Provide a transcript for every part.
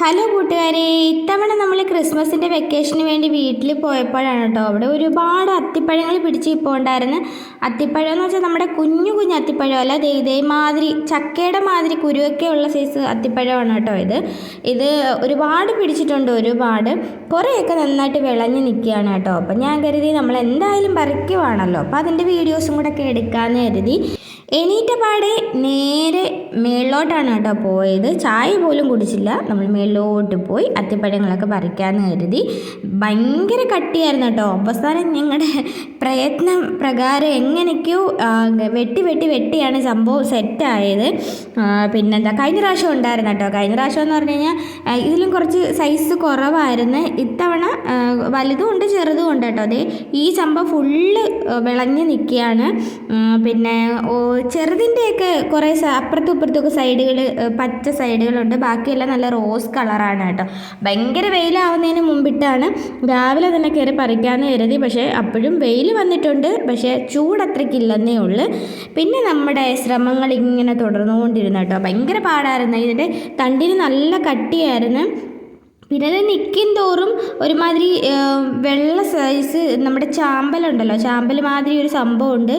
Hello കൂട്ടുകാരെ ഇത്തവണ നമ്മൾ ക്രിസ്മസിന്റെ വെക്കേഷന് വേണ്ടി വീട്ടിൽ പോയപ്പോഴാണ് കേട്ടോ. അവിടെ ഒരുപാട് അത്തിപ്പഴങ്ങൾ പിടിച്ച് ഇപ്പോൾ അത്തിപ്പഴം എന്ന് വെച്ചാൽ നമ്മുടെ കുഞ്ഞു കുഞ്ഞു അത്തിപ്പഴം അല്ല ദേ ഇതേമാതിരി ചക്കയുടെ മാതിരി കുരുവൊക്കെ ഉള്ള സൈസ് അത്തിപ്പഴമാണ് കേട്ടോ ഇത്. ഇത് ഒരുപാട് പിടിച്ചിട്ടുണ്ട് ഒരുപാട്. കുറേയൊക്കെ നന്നായിട്ട് വിളഞ്ഞ് നിൽക്കുകയാണ് കേട്ടോ. അപ്പം ഞാൻ കരുതി നമ്മൾ എന്തായാലും പറിക്കുവാണല്ലോ അപ്പോൾ അതിന്റെ വീഡിയോസും കൂടെ ഒക്കെ എടുക്കാമെന്ന് കരുതി. എണീറ്റ പാടെ നേരെ മേളിലോട്ടാണ് കേട്ടോ പോയത്. ചായ പോലും കുടിച്ചില്ല. നമ്മൾ മേളിലോട്ട് പോയി അത്തിപ്പഴങ്ങളൊക്കെ പറിക്കാമെന്ന് കരുതി. ഭയങ്കര കട്ടിയായിരുന്നു കേട്ടോ. അവസാനം ഞങ്ങളുടെ പ്രയത്നം പ്രകാരം എങ്ങനെയൊക്കെയോ വെട്ടി വെട്ടി വെട്ടിയാണ് സംഭവം സെറ്റായത് പിന്നെന്താ കഴിഞ്ഞ പ്രാവശ്യം ഉണ്ടായിരുന്നു കേട്ടോ. കഴിഞ്ഞ പ്രാവശ്യം എന്ന് പറഞ്ഞു കഴിഞ്ഞാൽ ഇതിലും കുറച്ച് സൈസ് കുറവായിരുന്നു. ഇത്തവണ വലുതും ഉണ്ട് ചെറുതും ഉണ്ട് കേട്ടോ. അതെ ഈ സംഭവം ഫുള്ള് വിളഞ്ഞ് നിൽക്കുകയാണ്. പിന്നെ ചെറുതിന്റെയൊക്കെ കുറേ അപ്പുറത്തും ഇപ്പുറത്തൊക്കെ സൈഡുകൾ പച്ച സൈഡുകളുണ്ട്. ബാക്കിയെല്ലാം നല്ല റോസ് കളറാണ് കേട്ടോ. ഭയങ്കര വെയിലാവുന്നതിന് മുമ്പിട്ടാണ് രാവിലെ തന്നെ കയറി പറിക്കാമെന്ന് കരുതി. പക്ഷേ അപ്പോഴും വെയിൽ വന്നിട്ടുണ്ട്. പക്ഷേ ചൂട് അത്രയ്ക്കില്ലെന്നേ ഉള്ളൂ. പിന്നെ നമ്മുടെ ശ്രമങ്ങൾ ഇങ്ങനെ തുടർന്നുകൊണ്ടിരുന്നു കേട്ടോ. ഭയങ്കര പാടായിരുന്നു. ഇതിന്റെ തണ്ടിന് നല്ല കട്ടിയായിരുന്നു. പിന്നെ അത് നിൽക്കും തോറും ഒരുമാതിരി വെള്ള സൈസ് നമ്മുടെ ചാമ്പലുണ്ടല്ലോ. ചാമ്പൽ മാതിരി ഒരു സംഭവമുണ്ട്.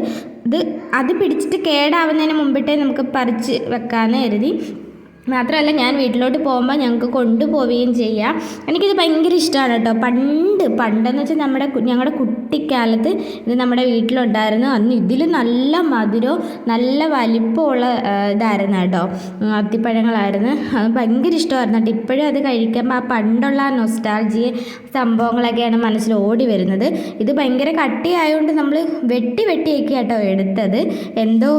ഇത് അത് പിടിച്ചിട്ട് കേടാവുന്നതിന് മുമ്പിട്ടേ നമുക്ക് പറിച്ച് വെക്കാമെന്ന് കരുതി. മാത്രമല്ല ഞാൻ വീട്ടിലോട്ട് പോകുമ്പോൾ ഞങ്ങൾക്ക് കൊണ്ടുപോവുകയും ചെയ്യാം. എനിക്കിത് ഭയങ്കര ഇഷ്ടമാണ് കേട്ടോ. പണ്ട് പണ്ടെന്ന് വെച്ചാൽ നമ്മുടെ ഞങ്ങളുടെ കുട്ടിക്കാലത്ത് ഇത് നമ്മുടെ വീട്ടിലുണ്ടായിരുന്നു. അന്ന് ഇതിൽ നല്ല മധുരവും നല്ല വലിപ്പമുള്ള ഇതായിരുന്നു കേട്ടോ. അത്തിപ്പഴങ്ങളായിരുന്നു. അത് ഭയങ്കര ഇഷ്ടമായിരുന്നു കേട്ടോ. ഇപ്പോഴും അത് കഴിക്കുമ്പോൾ ആ പണ്ടുള്ള ആ നൊസ്റ്റാൾജിയ സംഭവങ്ങളൊക്കെയാണ് മനസ്സിൽ ഓടി വരുന്നത്. ഇത് ഭയങ്കര കട്ടിയായതുകൊണ്ട് നമ്മൾ വെട്ടി വെട്ടിയൊക്കെ കേട്ടോ എടുത്തത്. എന്തോ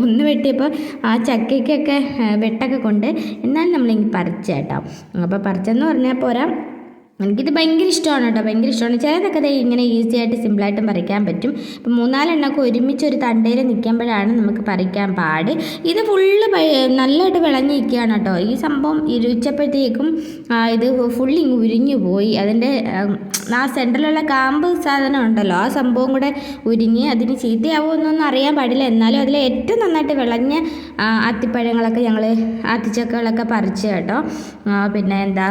ഒന്ന് വെട്ടിയപ്പോൾ ആ ചക്കയ്ക്കൊക്കെ വെട്ടൊക്കെ കൊണ്ട് എന്നാലും നമ്മളിങ്ങനെ പറിച്ചേട്ടോ അപ്പോൾ പറിച്ചെന്ന് പറഞ്ഞാൽ പോരാ. എനിക്കിത് ഭയങ്കര ഇഷ്ടമാണ് കേട്ടോ ഭയങ്കര ഇഷ്ടമാണ്. ചിലതൊക്കെ ദേ ഇങ്ങനെ ഈസി ആയിട്ട് സിമ്പിളായിട്ടും പറിക്കാൻ പറ്റും. ഇപ്പം മൂന്നാലെണ്ണമൊക്കെ ഒരുമിച്ച് ഒരു തണ്ടയിൽ നിൽക്കുമ്പോഴാണ് നമുക്ക് പറിക്കാൻ പാട്. ഇത് ഫുള്ള് നല്ലതായിട്ട് വിളഞ്ഞ് നിൽക്കുകയാണ് കേട്ടോ. ഈ സംഭവം ഇരുച്ചപ്പോഴത്തേക്കും ഇത് ഫുള്ള് ഉരിഞ്ഞു പോയി. അതിന്റെ ആ സെന്ററിലുള്ള കാമ്പ് സാധനം ഉണ്ടല്ലോ ആ സംഭവം കൂടെ ഉരിഞ്ഞ് അതിന് ചീത്തയാവുമെന്നൊന്നും അറിയാൻ പാടില്ല. എന്നാലും അതിൽ ഏറ്റവും നന്നായിട്ട് വിളഞ്ഞ അത്തിപ്പഴങ്ങളൊക്കെ ഞങ്ങൾ അത്തിച്ചക്കകളൊക്കെ പറിച്ച് കേട്ടോ. പിന്നെ എന്താ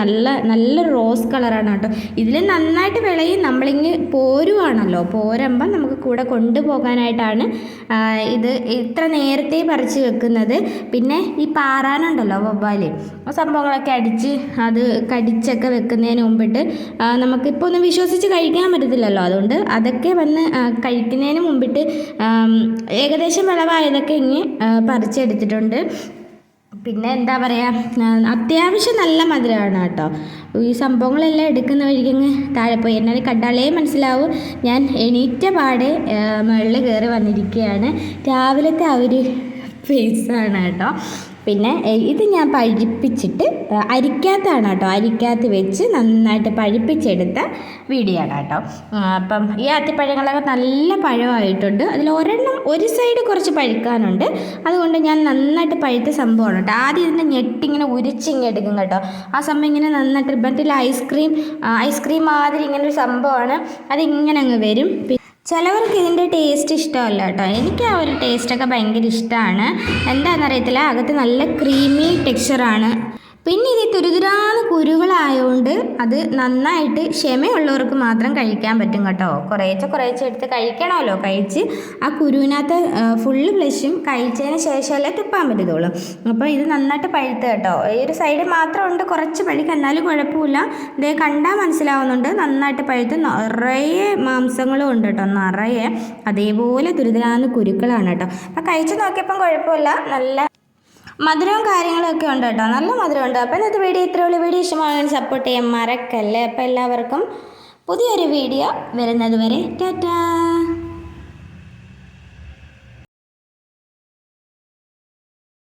നല്ല നല്ല റോസ് കളറാണ് കേട്ടോ. ഇതിൽ നന്നായിട്ട് വിളയും നമ്മളിങ്ങ് പോരുവാണല്ലോ. പോരുമ്പം നമുക്ക് കൂടെ കൊണ്ടുപോകാനായിട്ടാണ് ഇത് ഇത്ര നേരത്തെ പറിച്ച് വെക്കുന്നത്. പിന്നെ ഈ പാറാനുണ്ടല്ലോ വവ്വാൽ. ആ സംഭവങ്ങളൊക്കെ അടിച്ച് അത് കടിച്ചൊക്കെ വെക്കുന്നതിന് മുമ്പിട്ട് ആ, നമുക്കിപ്പോൾ ഒന്നും വിശ്വസിച്ച് കഴിക്കാൻ പറ്റത്തില്ലല്ലോ. അതുകൊണ്ട് അതൊക്കെ വന്ന് കഴിക്കുന്നതിന് മുമ്പിട്ട് ഏകദേശം വിളവായതൊക്കെ ഇങ്ങ് പറിച്ചെടുത്തിട്ടുണ്ട്. പിന്നെ എന്താ പറയുക അത്യാവശ്യം നല്ല മധുരമാണ് കേട്ടോ. ഈ സംഭവങ്ങളെല്ലാം എടുക്കുന്ന വഴിക്കങ്ങ് താഴെ പോയി. എന്നാൽ കണ്ടാലേ മനസ്സിലാവും ഞാൻ എണീറ്റ പാടെ മുകളിൽ കയറി വന്നിരിക്കുകയാണ്. രാവിലത്തെ ആ ഒരു ഫേസാണ് കേട്ടോ. പിന്നെ ഇത് ഞാൻ പഴിപ്പിച്ചിട്ട് അരിക്കാത്താണ് കേട്ടോ. അരിക്കാത്ത വെച്ച് നന്നായിട്ട് പഴിപ്പിച്ചെടുത്ത വീഡിയോ ആണ് കേട്ടോ അപ്പം ഈ അത്തിപ്പഴങ്ങളൊക്കെ നല്ല പഴമായിട്ടുണ്ട്. അതിൽ ഒരെണ്ണം ഒരു സൈഡ് കുറച്ച് പഴുക്കാനുണ്ട്. അതുകൊണ്ട് ഞാൻ നന്നായിട്ട് പഴുത്ത സംഭവമാണ് കേട്ടോ. ആദ്യം ഇതിന്റെ ഞെട്ടിങ്ങനെ ഉരിച്ചിങ്ങനെ എടുക്കും കേട്ടോ. ആ സമയം ഇങ്ങനെ നന്നായിട്ട് ബട്ടിൽ ഐസ്ക്രീം ഐസ്ക്രീം മാതിരി ഇങ്ങനെ ഒരു സംഭവമാണ്. അതിങ്ങനെ അങ്ങ് വരും. ചിലവർക്ക് ഇതിന്റെ ടേസ്റ്റ് ഇഷ്ടമല്ല കേട്ടോ. എനിക്ക് ആ ഒരു ടേസ്റ്റൊക്കെ ഭയങ്കര ഇഷ്ടമാണ്. എന്താണെന്നറിയത്തില്ല അകത്ത് നല്ല ക്രീമി ടെക്സ്ചറാണ് പിന്നെ ഇത് തുരുതുരാന്ന് കുരുകളായതുകൊണ്ട് അത് നന്നായിട്ട് ക്ഷമയുള്ളവർക്ക് മാത്രം കഴിക്കാൻ പറ്റും കേട്ടോ. കുറേച്ചെ കുറേച്ചെ എടുത്ത് കഴിക്കണമല്ലോ. കഴിച്ച് ആ കുരുവിനകത്ത് ഫുള്ള് ഫ്ലഷും കഴിച്ചതിന് ശേഷമല്ലേ തുപ്പാൻ പറ്റത്തുള്ളൂ. അപ്പോൾ ഇത് നന്നായിട്ട് പഴുത്ത് കേട്ടോ. ഈ ഒരു സൈഡ് മാത്രം ഉണ്ട് കുറച്ച് പഴുക്ക് എന്നാലും കുഴപ്പമില്ല. ഇത് കണ്ടാൽ മനസ്സിലാവുന്നുണ്ട്. നന്നായിട്ട് പഴുത്ത് നിറയെ മാംസങ്ങളും ഉണ്ട് കേട്ടോ. നിറയെ അതേപോലെ തുരുതുരാന്ന് കുരുക്കളാണ് കേട്ടോ. അപ്പോൾ കഴിച്ച് നോക്കിയപ്പം കുഴപ്പമില്ല. നല്ല മധുരവും കാര്യങ്ങളൊക്കെ ഉണ്ട് കേട്ടോ. നല്ല മധുരമുണ്ട്. അപ്പോൾ ഇന്നത്തെ വീഡിയോ ഇത്രയുള്ള വീഡിയോ ഇഷ്ടമാകാൻ സപ്പോർട്ട് ചെയ്യാൻ മറക്കല്ലേ. അപ്പോൾ എല്ലാവർക്കും പുതിയൊരു വീഡിയോ വരുന്നത് വരെ. ടാറ്റാ.